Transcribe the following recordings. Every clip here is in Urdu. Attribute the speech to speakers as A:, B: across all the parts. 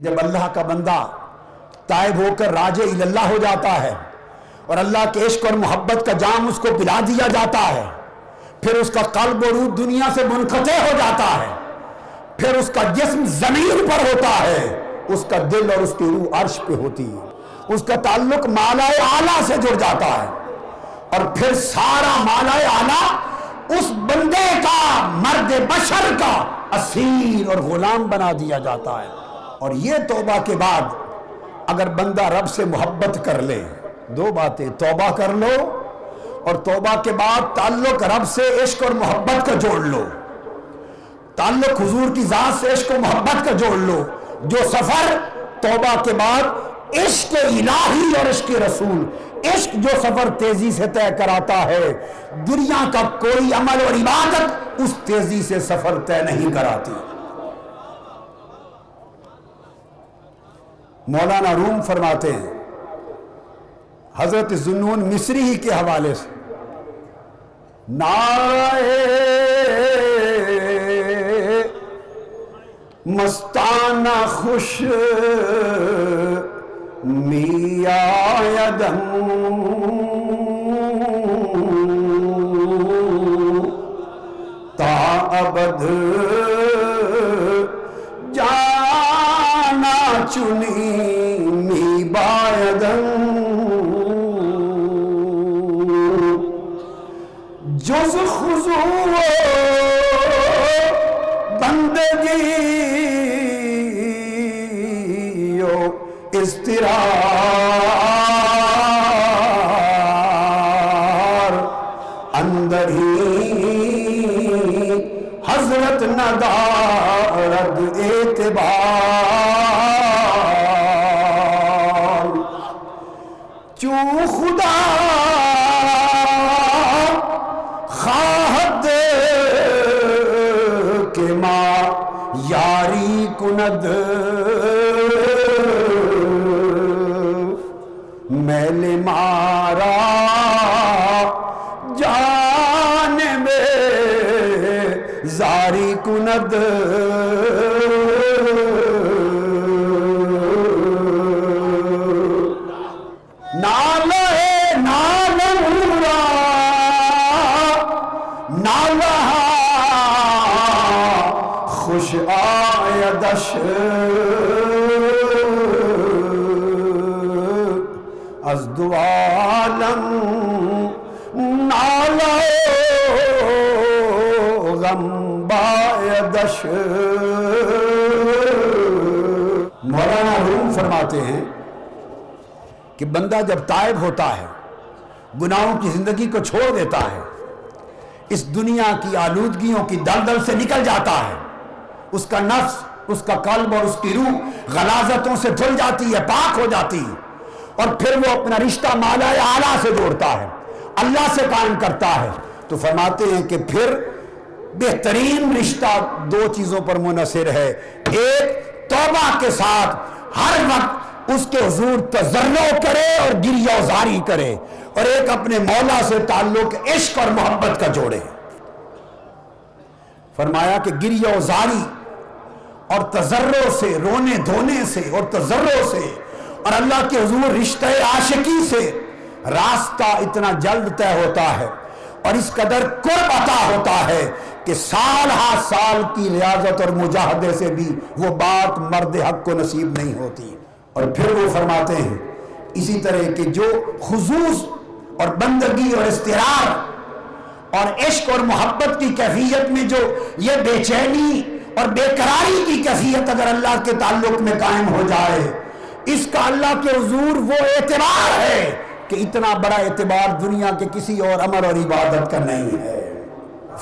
A: جب اللہ کا بندہ تائب ہو کر راج اللہ ہو جاتا ہے اور اللہ کے عشق اور محبت کا جام اس کو پلا دیا جاتا ہے، پھر اس کا قلب و روح دنیا سے منقطع ہو جاتا ہے، پھر اس کا جسم زمین پر ہوتا ہے، اس کا دل اور اس کی روح عرش پہ ہوتی ہے۔ اس کا تعلق مالا اعلیٰ سے جڑ جاتا ہے۔ اور پھر سارا مالا اعلیٰ اس بندے کا، مرد بشر کا، اسیر اور غلام بنا دیا جاتا ہے۔ اور یہ توبہ کے بعد اگر بندہ رب سے محبت کر لے، دو باتیں، توبہ کر لو اور توبہ کے بعد تعلق رب سے عشق اور محبت کا جوڑ لو۔ تعلق حضور کی ذات سے عشق و محبت کا جوڑ لو۔ جو سفر، توبہ کے بعد عشق الہی اور عشق رسول۔ عشق جو سفر تیزی سے طے کراتا ہے۔ دنیا کا کوئی عمل اور عبادت اس تیزی سے سفر طے نہیں کراتی۔ مولانا روم فرماتے ہیں۔ حضرت زنون مصری ہی کے حوالے سے۔ نعرہ مستانہ خوش میاں یدم تا ابد جانا چنی خضوع بندگی و استرار اندر ہی حضرت ندارد اعتبار۔ چون خدا کند میل مارا جان میں زاری کند آیدش از دو عالم نالہ غم بایدش مولانا روم فرماتے ہیں کہ بندہ جب تائب ہوتا ہے، گناہوں کی زندگی کو چھوڑ دیتا ہے، اس دنیا کی آلودگیوں کی دلدل سے نکل جاتا ہے۔ اس کا نفس، اس کا قلب اور اس کی روح غلازتوں سے دھل جاتی ہے، پاک ہو جاتی ہے۔ اور پھر وہ اپنا رشتہ مالا اعلیٰ سے جوڑتا ہے، اللہ سے قائم کرتا ہے۔ تو فرماتے ہیں کہ پھر بہترین رشتہ دو چیزوں پر منحصر ہے۔ ایک، توبہ کے ساتھ ہر وقت اس کے حضور تجرو کرے اور گریہ زاری کرے۔ اور ایک اپنے مولا سے تعلق، عشق اور محبت کا جوڑے۔ فرمایا کہ گریہ زاری اور تجرو سے، رونے دھونے سے اور تجرو سے، اور اللہ کے حضور رشتہ عاشقی سے راستہ اتنا جلد طے ہوتا ہے اور اس قدر قرب عطا ہوتا ہے کہ سال ہا سال کی ریاضت اور مجاہدے سے بھی وہ بات مرد حق کو نصیب نہیں ہوتی۔ اور پھر وہ فرماتے ہیں، اسی طرح کہ جو خصوص اور بندگی اور استرار اور عشق اور محبت کی کیفیت میں جو یہ بے چینی اور بے قراری کی کیفیت اگر اللہ کے تعلق میں قائم ہو جائے، اس کا اللہ کے حضور وہ اعتبار ہے کہ اتنا بڑا اعتبار دنیا کے کسی اور عمل اور عبادت کا نہیں ہے۔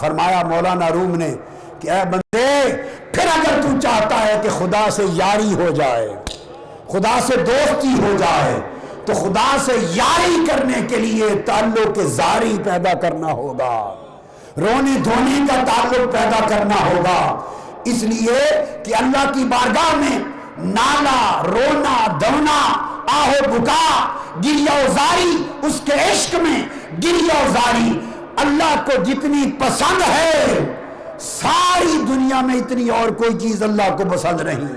A: فرمایا مولانا روم نے کہ اے بندے، پھر اگر تو چاہتا ہے کہ خدا سے یاری ہو جائے، خدا سے دوستی ہو جائے، تو خدا سے یاری کرنے کے لیے تعلق زاری پیدا کرنا ہوگا۔ رونے دھونے کا تعلق پیدا کرنا ہوگا۔ اس لیے کہ اللہ کی بارگاہ میں نالا، رونا دونا آہو بکا گریہ زاری، اس کے عشق میں گریہ زاری اللہ کو جتنی پسند ہے، ساری دنیا میں اتنی اور کوئی چیز اللہ کو پسند نہیں۔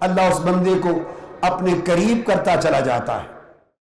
A: اللہ اس بندے کو اپنے قریب کرتا چلا جاتا ہے۔